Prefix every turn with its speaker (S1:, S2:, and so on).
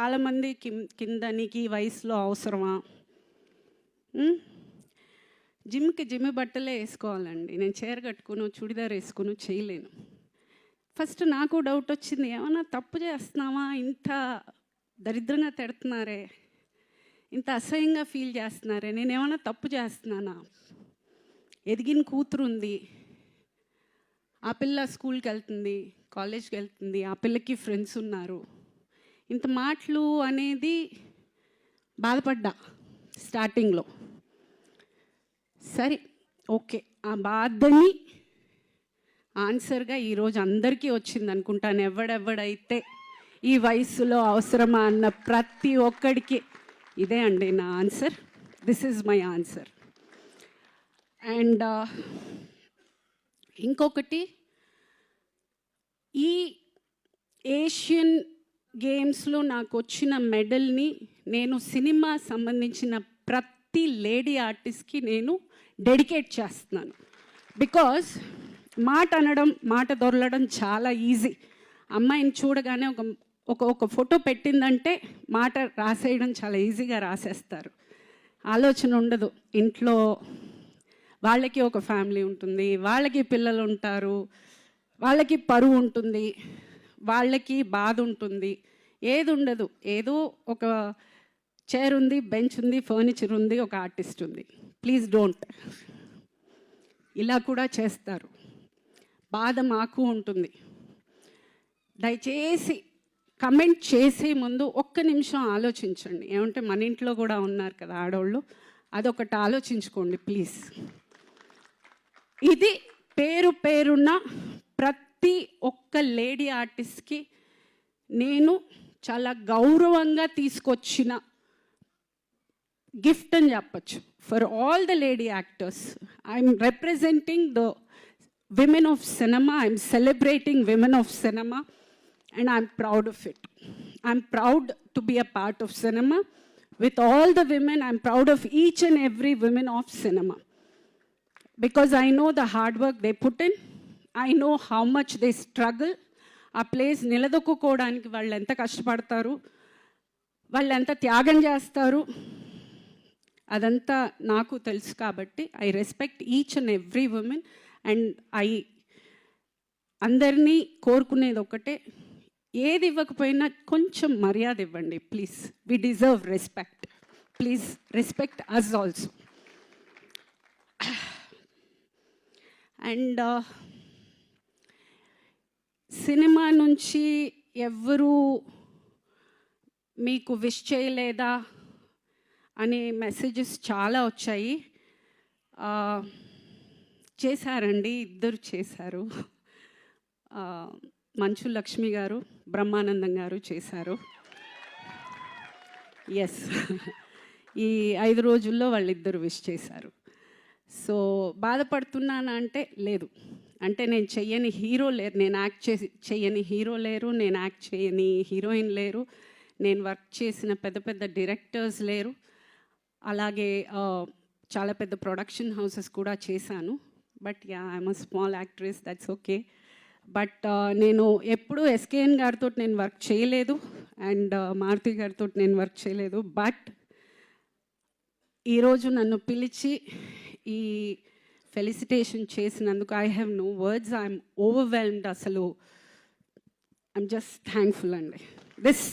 S1: చాలామంది కిం కింద నీకు ఈ వయసులో అవసరమా? జిమ్కి జిమ్ బట్టలే వేసుకోవాలండి. నేను చీర కట్టుకును చుడిదార్ వేసుకును చేయలేను. ఫస్ట్ నాకు డౌట్ వచ్చింది ఏమన్నా తప్పు చేస్తున్నామా ఇంత దరిద్రంగా తిడుతున్నారే. ఇంత అసహ్యంగా ఫీల్ చేస్తున్నారే. నేను ఏమైనా తప్పు చేస్తున్నానా? ఎదిగిన కూతురు ఉంది. ఆ పిల్ల స్కూల్కి వెళ్తుంది కాలేజ్కి వెళ్తుంది ఆ పిల్లకి ఫ్రెండ్స్ ఉన్నారు. ఇంత మాటలు అనేది బాధపడ్డా స్టార్టింగ్లో. సరే ఓకే. ఆ బాధని ఆన్సర్గా ఈరోజు అందరికీ వచ్చింది అనుకుంటాను. ఎవడెవడైతే ఈ వయసులో అవసరమా అన్న ప్రతి ఒక్కడికి ఇదే అండి నా answer. This is my answer and ఇంకొకటి ఈ ఏషియన్ గేమ్స్లో నాకు వచ్చిన మెడల్ని నేను సినిమా సంబంధించిన ప్రతి లేడీ ఆర్టిస్ట్కి నేను డెడికేట్ చేస్తున్నాను. బికాజ్ మాట అనడం మాట దొరలడం చాలా ఈజీ. అమ్మాయిని చూడగానే ఒక ఒక ఒక ఫోటో పెట్టిందంటే మాట రాసేయడం చాలా ఈజీగా రాసేస్తారు. ఆలోచన ఉండదు. ఇంట్లో వాళ్ళకి ఒక ఫ్యామిలీ ఉంటుంది వాళ్ళకి పిల్లలు ఉంటారు వాళ్ళకి పరువు ఉంటుంది. వాళ్ళకి బాధ ఉంటుంది ఏది ఉండదు ఏదో ఒక చైర్ ఉంది బెంచ్ ఉంది ఫర్నిచర్ ఉంది ఒక ఆర్టిస్ట్ ఉంది. ప్లీజ్ డోంట్ ఇలా కూడా చేస్తారు. బాధ మాకు ఉంటుంది. దయచేసి కమెంట్ చేసే ముందు ఒక్క నిమిషం ఆలోచించండి. ఏమంటే మన ఇంట్లో కూడా ఉన్నారు కదా ఆడవాళ్ళు అదొకటి ఆలోచించుకోండి ప్లీజ్ ఇది పేరు పేరున్న ప్రతి ఒక్క లేడీ ఆర్టిస్ట్కి నేను చాలా గౌరవంగా తీసుకొచ్చిన గిఫ్ట్ అని చెప్పచ్చు. For all the lady actors I'm representing the women of cinema I'm celebrating women of cinema and I'm proud of it. I'm proud to be a part of cinema. With all the women I'm proud of each and every women of cinema. because I know the hard work they put in. I know how much they struggle ఆ place నిలదొక్కుకోవడానికి వాళ్ళు ఎంత కష్టపడతారు? వాళ్ళు ఎంత త్యాగం చేస్తారు? అదంతా నాకు తెలుసు కాబట్టి I respect each and every woman and I అందరినీ కోరుకునేది ఒకటే ఏది ఇవ్వకపోయినా కొంచెం మర్యాద ఇవ్వండి please we deserve respect please respect us also and cinema నుంచి ఎవ్వరూ మీకు విష్ చేయలేదా అనే మెసేజెస్ చాలా వచ్చాయి. చేశారండి ఇద్దరు చేశారు. మంచు లక్ష్మి గారు బ్రహ్మానందం గారు చేశారు. ఎస్ ఈ ఐదు రోజుల్లో వాళ్ళిద్దరు విష్ చేశారు. సో బాధపడుతున్నానా అంటే లేదు. అంటే నేను చెయ్యని హీరో లేరు నేను యాక్ట్ చేసి చెయ్యని హీరో లేరు నేను యాక్ట్ చేయని హీరోయిన్ లేరు నేను వర్క్ చేసిన పెద్ద పెద్ద డైరెక్టర్స్ లేరు. అలాగే చాలా పెద్ద ప్రొడక్షన్ హౌసెస్ కూడా చేశాను. But ya I'm a small actress that's okay. But నేను ఎప్పుడు ఎస్కేఎన్ గారితో నేను వర్క్ చేయలేదు అండ్ మారుతి గారితో నేను వర్క్ చేయలేదు. బట్ ఈరోజు నన్ను పిలిచి ఈ ఫెలిసిటేషన్ చేసినందుకు I have no words I'm overwhelmed అసలు. ఐమ్ జస్ట్ థ్యాంక్ఫుల్ అండి. దిస్